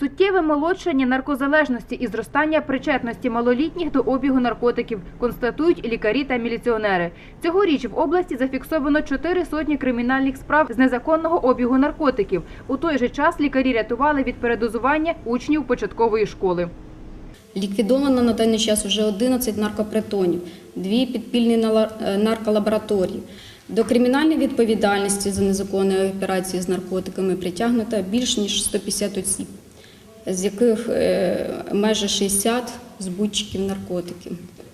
Суттєве молодшання наркозалежності і зростання причетності малолітніх до обігу наркотиків констатують лікарі та міліціонери. Цьогоріч в області зафіксовано чотири сотні кримінальних справ з незаконного обігу наркотиків. У той же час лікарі рятували від передозування учнів початкової школи. Ліквідовано на даний час вже 11 наркопритонів, дві підпільні е, нарколабораторії. До кримінальної відповідальності за незаконні операції з наркотиками притягнуто більш ніж 150 осіб, з яких е, майже 60 збутчиків наркотиків.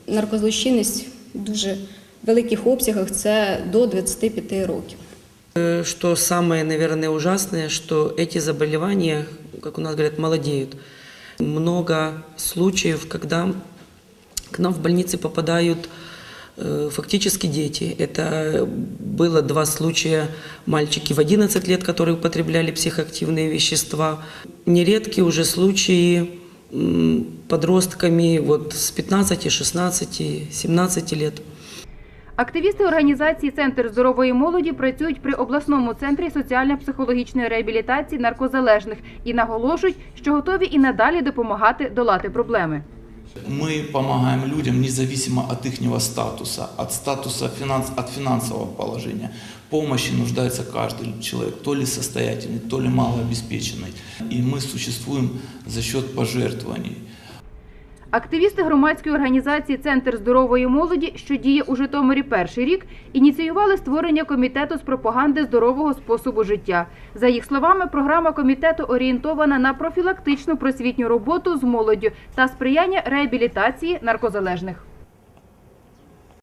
Наркозлочинність в дуже великих обсягах це до 25 років. Э, Что самое, наверное, ужасное, что эти заболевания, как у нас говорят, молодеют. Много случаев, когда к нам в больницы попадают э, фактически дети. Это было два случая мальчики в 11 лет, которые употребляли психоактивные вещества. Нередки уже случаи м, подростками вот с 15, 16, 17 лет. Активісти організації Центр здорової молоді працюють при обласному центрі соціально-психологічної реабілітації наркозалежних і наголошують, що готові і надалі допомагати долати проблеми. Мы помогаем людям независимо от их статуса, от статуса финанс, от финансового положения. Помощи нуждается каждый человек, то ли состоятельный, то ли малообеспеченный. И мы существуем за счет пожертвований. Активісти громадської організації Центр здорової молоді, що діє у Житомирі перший рік, ініціювали створення комітету з пропаганди здорового способу життя. За їх словами, програма комітету орієнтована на профілактичну просвітню роботу з молоддю та сприяння реабілітації наркозалежних.